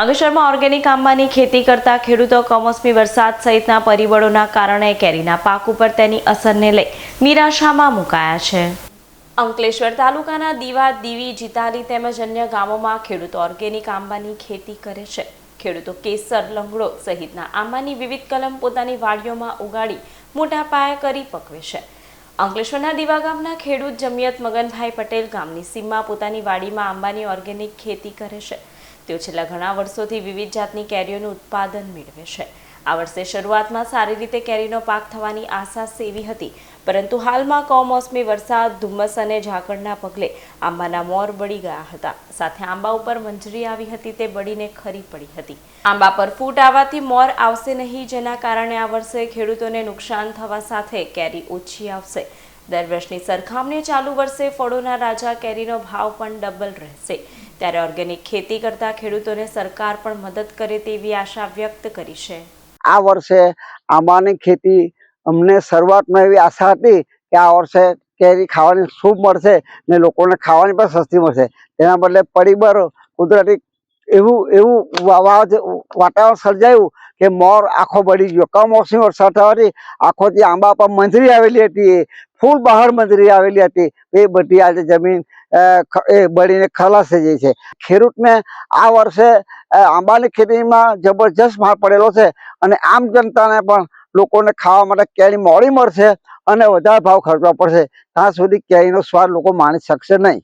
અંકલેશ્વરમાં ઓર્ગેનિક આંબાની ખેતી કરતા ખેડૂતો કમોસમી વરસાદ સહિતના પરિબળોના કારણે કેરીના પાક ઉપર તેની અસરને લઈ નિરાશામાં મુકાયા છે. અંકલેશ્વર તાલુકાના દીવા, દીવી, જીતાલી તેમજ અન્ય ગામોમાં ખેડૂતો ઓર્ગેનિક આંબાની ખેતી કરે છે. ખેડૂતો કેસર, લંગડો સહિતના આંબાની વિવિધ કલમ પોતાની વાડીઓમાં ઉગાડી મોટા પાયા કરી પકવે છે. અંકલેશ્વરના દીવા ગામના ખેડૂત જમિયત મગનભાઈ પટેલ ગામની સીમમાં પોતાની વાડીમાં આંબાની ઓર્ગેનિક ખેતી કરે છે. તેઓ છેલ્લા ઘણા વર્ષોથી વિવિધ જાતની કેરીઓનું ઉત્પાદન મેળવે છે. આ વર્ષે શરૂઆતમાં સારી રીતે કેરીનો પાક થવાની આશા સેવી હતી, પરંતુ હાલમાં કમોસમી વરસાદ, ધુમ્મસ અને ઝાકળના પગલે આંબાના મોર બળી ગયા હતા. સાથે આંબા ઉપર મંજરી આવી હતી તે બળીને ખરી પડી હતી. આંબા પર ફૂટ આવવાથી મોર આવશે નહીં, જેના કારણે આ વર્ષે ખેડૂતોને નુકસાન થવા સાથે કેરી ઓછી આવશે. દર વર્ષની સરખામણીએ ચાલુ વર્ષે ફળોના રાજા કેરીનો ભાવ પણ ડબલ રહેશે. ત્યારે ઓર્ગેનિક ખેતી કરતા ખેડૂતોને સરકાર પણ મદદ કરે તેવી આશા વ્યક્ત કરી છે. આ વર્ષે આંબાની ખેતી અમને શરૂઆતમાં એવી આશા હતી કે આ વર્ષે કેરી ખાવાની ખૂબ મળશે ને લોકોને ખાવાની પણ સસ્તી મળશે. તેના બદલે પરિબળ કુદરતી એવું એવું વાવા વાતાવરણ સર્જાયું કે મોર આખો બળી ગયો. કમોસમી વરસાદ થવાથી આખો જે આંબા પર મંજરી આવેલી હતી. ફૂલ બહાર મંજરી આવેલી હતી. એ બધી આજે જમીન એ બળીને ખલાસ થઈ ગઈ છે. ખેડૂતને આ વર્ષે આંબાની ખેતીમાં જબરજસ્ત માર પડેલો છે અને આમ જનતાને પણ લોકોને ખાવા માટે કેરી મોડી મળશે અને વધારે ભાવ ખર્ચવા પડશે. ત્યાં સુધી કેરીનો સ્વાદ લોકો માણી શકશે નહીં.